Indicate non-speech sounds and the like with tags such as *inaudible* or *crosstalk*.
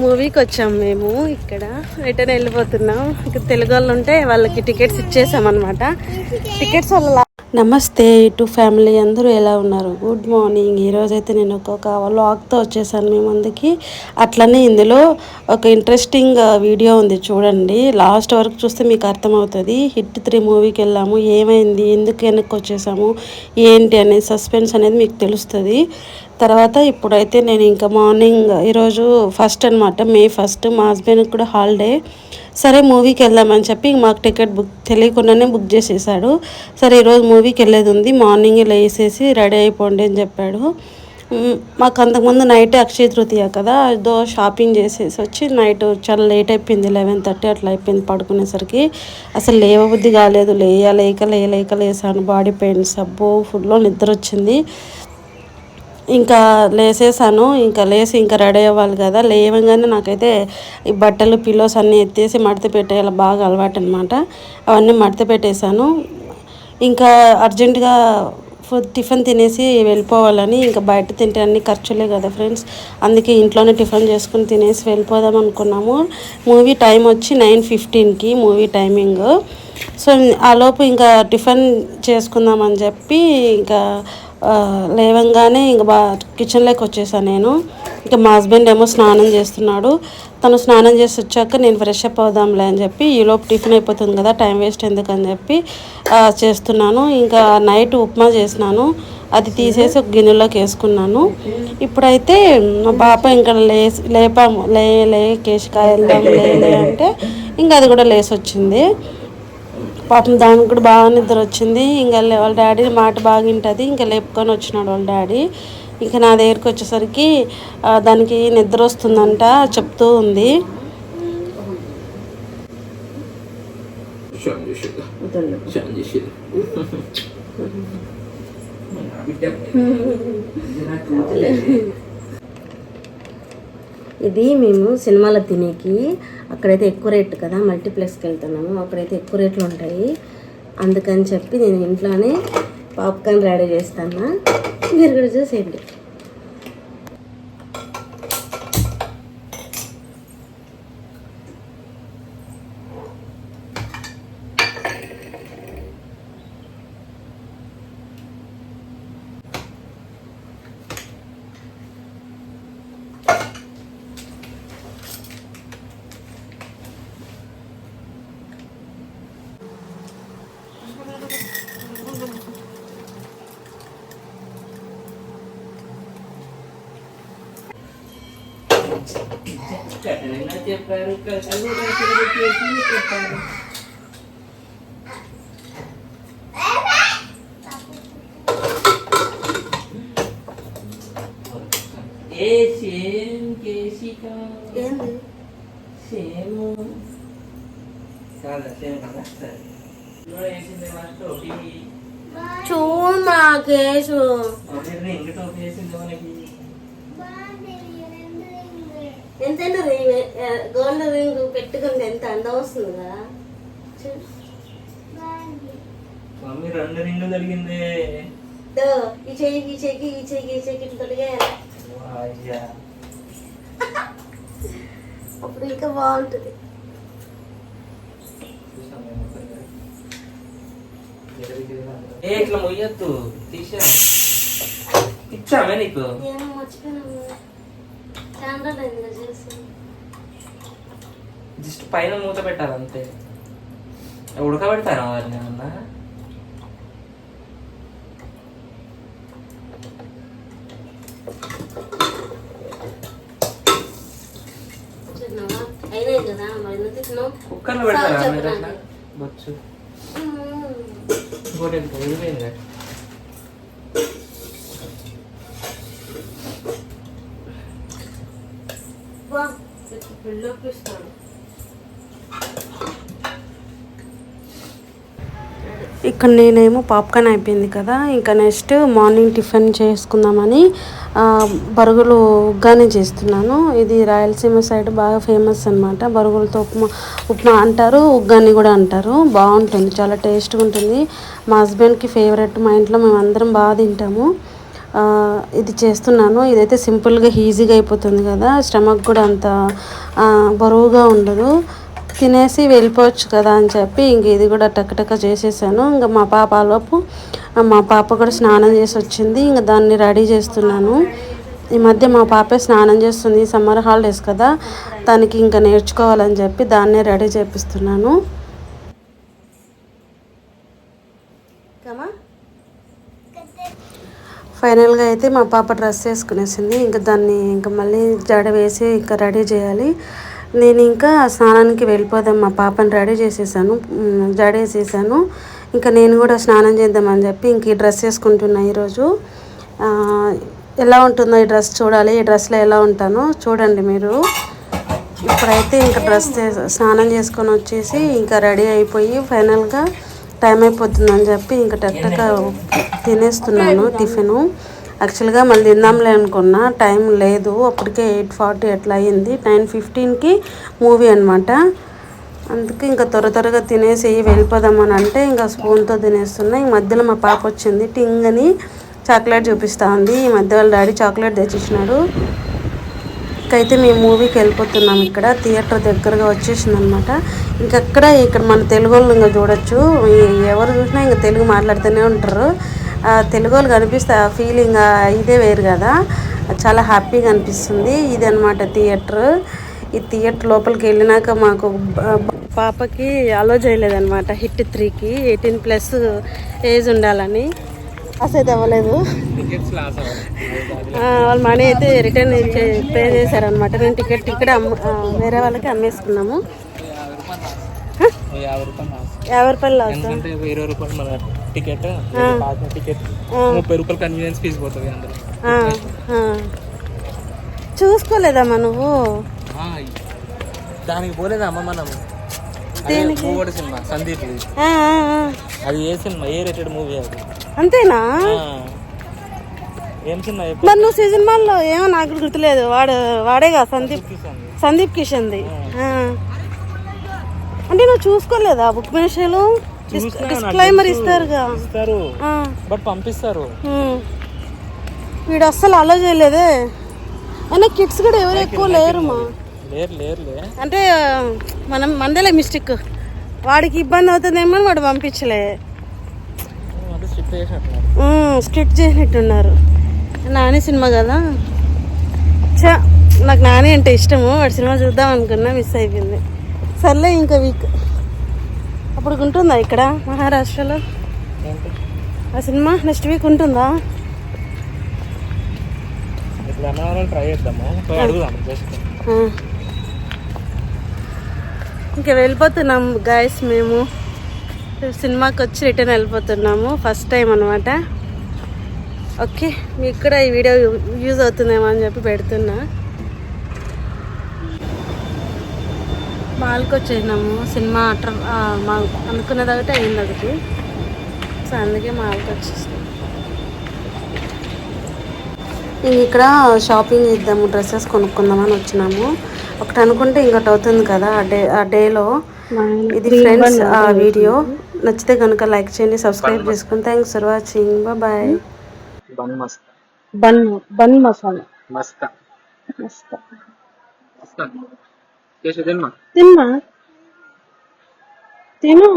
మూవీకి వచ్చాం మేము ఇక్కడ. రిటర్న్ వెళ్ళిపోతున్నాం. ఇక్కడ తెలుగు వాళ్ళు ఉంటే వాళ్ళకి టికెట్స్ ఇచ్చేసాం అనమాట టికెట్స్ వాళ్ళ నమస్తే ఇటు ఫ్యామిలీ అందరూ ఎలా ఉన్నారు? గుడ్ మార్నింగ్ ఈరోజైతే అయితే నేను ఒక్కొక్క వ్లాగ్తో వచ్చేసాను మీ ముందుకి. అట్లనే ఇందులో ఒక ఇంట్రెస్టింగ్ వీడియో ఉంది చూడండి. లాస్ట్ వరకు చూస్తే మీకు అర్థమవుతుంది. హిట్ త్రీ మూవీకి వెళ్ళాము. ఏమైంది? ఎందుకు వెనక్కి వచ్చేసాము? ఏంటి? అనేది సస్పెన్స్ అనేది మీకు తెలుస్తుంది. తర్వాత ఇప్పుడైతే నేను ఇంకా మార్నింగ్ ఈరోజు ఫస్ట్ అనమాట మే ఫస్ట్. మా హస్బెండ్కి కూడా హాలిడే. సరే మూవీకి వెళ్దామని చెప్పి మాకు టికెట్ బుక్ తెలియకుండానే బుక్ చేసేసాడు. సరే ఈరోజు మూవీకి వెళ్ళేది ఉంది. మార్నింగ్ లేసేసి రెడీ అయిపోండి అని చెప్పాడు. మాకు అంతకుముందు నైట్ అక్షయ తృతీయ కదా ఏదో షాపింగ్ చేసేసి వచ్చి నైట్ చాలా లేట్ అయిపోయింది లెవెన్ థర్టీ అట్లా అయిపోయింది పడుకునేసరికి. అసలు లేవబుద్ధి కాలేదు లేయలేక లేయలేక లేసాను. బాడీ పెయిన్స్ అబ్బో ఫుల్లో నిద్ర వచ్చింది. ఇంకా లేసేసాను ఇంకా లేసి ఇంకా రెడీ అవ్వాలి కదా. లేవగానే నాకైతే ఈ బట్టలు పిల్లోస్ అన్నీ ఎత్తేసి మడత పెట్టేయాలి బాగా అలవాటు అనమాట అవన్నీ మడత పెట్టేశాను. ఇంకా అర్జెంటుగా ఫుడ్ టిఫిన్ తినేసి వెళ్ళిపోవాలని ఇంకా బయట తింటే అన్ని ఖర్చులే కదా ఫ్రెండ్స్. అందుకే ఇంట్లోనే టిఫిన్ చేసుకుని తినేసి వెళ్ళిపోదాం అనుకున్నాము. మూవీ టైం వచ్చి నైన్ ఫిఫ్టీన్కి మూవీ టైమింగ్. సో ఆలోపు ఇంకా టిఫిన్ చేసుకుందామని చెప్పి ఇంకా లేవంగానే ఇంక బా కిచెన్లోకి వచ్చేసాను నేను. ఇంకా మా హస్బెండ్ ఏమో స్నానం చేస్తున్నాడు. తను స్నానం చేసి వచ్చాక నేను ఫ్రెష్ అప్ అవుదాంలే అని చెప్పి ఈలోపు టిఫిన్ అయిపోతుంది కదా టైం వేస్ట్ ఎందుకని చెప్పి చేస్తున్నాను. ఇంకా నైట్ ఉప్మా చేసినాను. అది తీసేసి ఒక గిన్నెలోకి వేసుకున్నాను. ఇప్పుడైతే మా పాప ఇంకా లేసి లేపాము లే లే కేశకాయ వెళ్దాం లే లే అంటే ఇంకా అది కూడా లేసి వచ్చింది పాపం దానికి కూడా బాగా నిద్ర వచ్చింది ఇంకా వాళ్ళ డాడీ మాట బాగా వింటుంది. ఇంకా లేపుకొని వచ్చినాడు వాళ్ళ డాడీ. ఇంకా నా దగ్గరికి వచ్చేసరికి దానికి నిద్ర వస్తుందంట చెప్తూ ఉంది. ఇది మేము సినిమాలో తినేకి అక్కడైతే ఎక్కువ రేట్ కదా మల్టీప్లెక్స్కి వెళ్తున్నాము. అక్కడైతే ఎక్కువ రేట్లు ఉంటాయి. అందుకని చెప్పి నేను ఇంట్లోనే పాప్కార్న్ రెడీ చేస్తాను. మీరు కూడా చూసేయండి. చెప్పారు చెప్పారు ఏ సేమ్ కేసిక ఏంది సేమ్ కాదా సేమ్ కదా సరే కూడా వేసింది ఫస్ట్ ఒకటి చూ మా కేసు ఒకటి రింగ్ టోపీ వేసింది మనకి ఎంతైనా రింగ్ గోల్డ్ రింగ్ పెట్టుకుంటే ఎంత అందం వస్తుంది కదా. మమ్మీ రెండు రింగులు జరిగింది దో, ఈ చెయ్యి ఈ చెయ్యి ఈ చెయ్యి ఈ చెయ్యి *laughs* అప్పుడు ఇంకా బాగుంటుంది. ఏ ఇట్లా మొయ్యొద్దు. తీసా *laughs* ఇచ్చామే నీకు? ఏమో మర్చిపోయినాము కెమెరా లేదు కదా చేసి జస్ట్ పైన మూత పెట్టాలి అంతే. ఉడకబెడతారా వారిని ఏమన్నా కుక్కర్లో పెడతారా బొచ్చు. ఇంకోటి వెళ్ళిపోయింది. వా, ఇప్పుడు ఇక్కడ నేనేమో పాప్కార్న్ అయిపోయింది కదా ఇంకా నెక్స్ట్ మార్నింగ్ టిఫిన్ చేసుకుందామని బరుగులు ఉగ్గానే చేస్తున్నాను. ఇది రాయలసీమ సైడ్ బాగా ఫేమస్ అనమాట బరుగులతో ఉప్మా ఉప్మా అంటారు ఉగ్గాని కూడా అంటారు. బాగుంటుంది చాలా టేస్ట్గా ఉంటుంది. మా హస్బెండ్కి ఫేవరెట్ మా ఇంట్లో మేము అందరం బాగా తింటాము. ఇది చేస్తున్నాను. ఇదైతే సింపుల్గా ఈజీగా అయిపోతుంది కదా. స్టమక్ కూడా అంత బరువుగా ఉండదు. తినేసి వెళ్ళిపోవచ్చు కదా అని చెప్పి ఇంక ఇది కూడా టక్ చేసేసాను. ఇంకా మా పాప ఆలోపు మా పాప కూడా స్నానం చేసి వచ్చింది. ఇంకా దాన్ని రెడీ చేస్తున్నాను. ఈ మధ్య మా పాపే స్నానం చేస్తుంది. సమ్మర్ హాలిడేస్ కదా. దానికి ఇంకా నేర్చుకోవాలని చెప్పి దాన్నే రెడీ చేపిస్తున్నాను. ఫైనల్గా అయితే మా పాప డ్రెస్ వేసుకునేసింది. ఇంకా దాన్ని ఇంకా మళ్ళీ జడ వేసి ఇంకా రెడీ చేయాలి. నేను ఇంకా స్నానానికి వెళ్ళిపోదాం మా పాపని రెడీ చేసేసాను. ఉమ్, జడ వేసేసాను. ఇంకా నేను కూడా స్నానం చేద్దామని చెప్పి ఇంక ఈ డ్రెస్ వేసుకుంటున్నా ఈరోజు. ఎలా ఉంటుందో ఈ డ్రెస్ చూడాలి. ఈ డ్రెస్లో ఎలా ఉంటానో చూడండి మీరు. ఇప్పుడైతే ఇంకా డ్రెస్ స్నానం చేసుకొని వచ్చేసి ఇంకా రెడీ అయిపోయి ఫైనల్గా టైం అయిపోతుందని చెప్పి ఇంకా టక్టక తినేస్తున్నాను టిఫిన్. యాక్చువల్గా మళ్ళీ తిందాంలే అనుకున్నా టైం లేదు. అప్పటికే ఎయిట్ ఫార్టీ అట్లా అయింది. నైన్ ఫిఫ్టీన్కి మూవీ అనమాట అందుకే ఇంకా త్వర త్వరగా తినేసి వెళ్ళిపోదామని అంటే ఇంకా స్పూన్తో తినేస్తున్నా. ఈ మధ్యలో మా పాప వచ్చింది టింగ్ అని చాక్లెట్ చూపిస్తా ఉంది. ఈ మధ్య వాళ్ళ డాడీ చాక్లెట్ తెచ్చిచ్చినాడు. అయితే మేము మూవీకి వెళ్ళిపోతున్నాం ఇక్కడ. థియేటర్ దగ్గరగా వచ్చేసింది అనమాట ఇంకక్కడ ఇక్కడ మన తెలుగు వాళ్ళు ఇంకా చూడొచ్చు. ఎవరు చూసినా ఇంకా తెలుగు మాట్లాడుతూనే ఉంటారు. ఆ తెలుగు వాళ్ళు కనిపిస్తే ఆ ఫీలింగ్ ఇదే వేరు కదా. చాలా హ్యాపీగా అనిపిస్తుంది. ఇది అనమాట థియేటర్ ఈ థియేటర్ లోపలికి వెళ్ళినాక మాకు పాపకి అలో చేయలేదన్నమాట హిట్ త్రీకి ఎయిటీన్ ప్లస్ ఏజ్ ఉండాలని. పాస్ అయితే అవ్వలేదు. లాస్ వాళ్ళ మనీ అయితే రిటర్న్ పే చేశారనమాట నేను టికెట్ ఇక్కడ వేరే వాళ్ళకి అమ్మేసుకున్నాము. యాభై రూపాయలు లాస్ లాస్ ఇరవై రూపాయలు మన టికెట్ టికెట్ ముప్పై రూపాయలు కన్వీనియన్స్ ఫీజు పోతుంది ఆ. చూసుకోలేదమ్మా నువ్వు? దానికి పోలేదమ్మ మనం మూవోడి సినిమా సందీప్. అది ఏ సినిమా? ఏ రేటెడ్ మూవీ అది? అంతేనా. ఏం సినిమా మరి నువ్వు సీజన్లో ఏమో నాకు గుర్తులేదు. వాడు వాడేగా సందీప్. సందీప్ కిషన్ది. అంటే నువ్వు చూసుకోలేదా? బుక్ నాకు డిస్క్లైమర్. ఇస్తారుగా ఇస్తారు. బట్ పంపిస్తారు. వీడు అస్సలు అలో చేయలేదే. అయినా కిడ్స్ కూడా ఎవరు ఎక్కువ లేరు మా అంటే మనం మందలే మిస్టేక్. వాడికి ఇబ్బంది అవుతుందేమో అని వాడు పంపించలే. స్ట్రిక్ట్ చేసినట్టున్నారు. నాని సినిమా కదా? చా నాకు నాని అంటే ఇష్టము. వాడి సినిమా చూద్దాం అనుకున్నా మిస్ అయిపోయింది. సర్లే ఇంకా వీక్. అప్పుడు ఉంటుందా ఇక్కడ మహారాష్ట్రలో? ఆ సినిమా నెక్స్ట్ వీక్ ఉంటుందా? ట్రై చేద్దాము పోయి అడుగుదాం జస్ట్ ఆ. ఇంకా వెళ్ళిపోతున్నాం గాయస్ మేము. సినిమాకి వచ్చి రిటర్న్ వెళ్ళిపోతున్నాము ఫస్ట్ టైం అనమాట ఓకే మీకు కూడా ఈ వీడియో యూజ్ అవుతుందేమో అని చెప్పి పెడుతున్నా. మాల్కి వచ్చేసినాము సినిమా అట్ర మా అనుకున్నది ఒకటి అయింది ఒకటి సో అందుకే మాల్కి వచ్చేసినాం. ఇంక ఇక్కడ షాపింగ్ చేద్దాము డ్రెస్సెస్ కొనుక్కుందామని వచ్చినాము. ఒకటి అనుకుంటే ఇంకోటి అవుతుంది కదా ఆ డే ఆ డేలో. ఇది ఫ్రెండ్స్ ఆ వీడియో నచ్చితే కనుక లైక్ చేయండి సబ్స్క్రైబ్ చేసుకుని. Thanks for watching bye bun మస్త్ బన్ బన్ మసాలా మస్త మస్త చేసి తిన్నా తిన్నా తిను